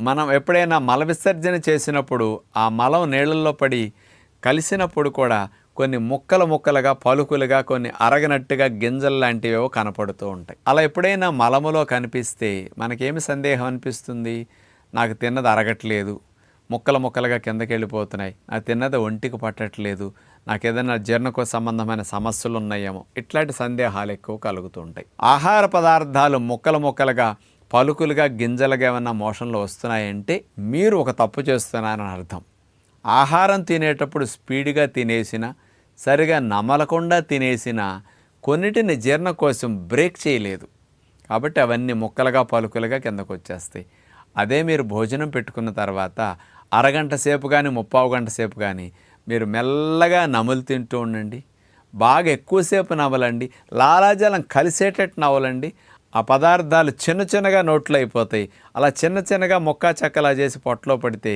మనం ఎప్పుడైనా మల విసర్జన చేసినప్పుడు ఆ మలం నీళ్ళల్లో పడి కలిసినప్పుడు కూడా కొన్ని ముక్కలు ముక్కలుగా పలుకులుగా కొన్ని అరగనట్టుగా గింజలు లాంటివేవో కనపడుతూ ఉంటాయి. అలా ఎప్పుడైనా మలములో కనిపిస్తే మనకేమి సందేహం అనిపిస్తుంది? నాకు తిన్నది అరగట్లేదు. ముక్కలు ముక్కలుగా కిందకి వెళ్ళిపోతున్నాయి. నాకు తిన్నది ఒంటికి పట్టట్లేదు. నాకు ఏదైనా జీర్ణకు సంబంధమైన సమస్యలు ఉన్నాయేమో. ఇట్లాంటి సందేహాలు ఎక్కువ కలుగుతూ ఉంటాయి. ఆహార పదార్థాలు ముక్కలు ముక్కలుగా పలుకులుగా గింజలుగా ఏమన్నా మోషన్లు వస్తున్నాయంటే మీరు ఒక తప్పు చేస్తున్నారని అర్థం. ఆహారం తినేటప్పుడు స్పీడ్గా తినేసిన సరిగా నమలకుండా తినేసిన కొన్నిటిని జీర్ణకోశం బ్రేక్ చేయలేదు. కాబట్టి అవన్నీ ముక్కలుగా పలుకులుగా కిందకు వచ్చేస్తాయి. అదే మీరు భోజనం పెట్టుకున్న తర్వాత అరగంట సేపు కానీ ముప్పావు గంట సేపు కానీ మీరు మెల్లగా నములు తింటూ ఉండండి. బాగా ఎక్కువసేపు నవ్వలండి లాలాజలం కలిసేటట్టు నవలండి ఆ పదార్థాలు చిన్న చిన్నగా నోట్లో అయిపోతాయి అలా చిన్న చిన్నగా మొక్క చెక్కలా చేసి పొట్టలో పడితే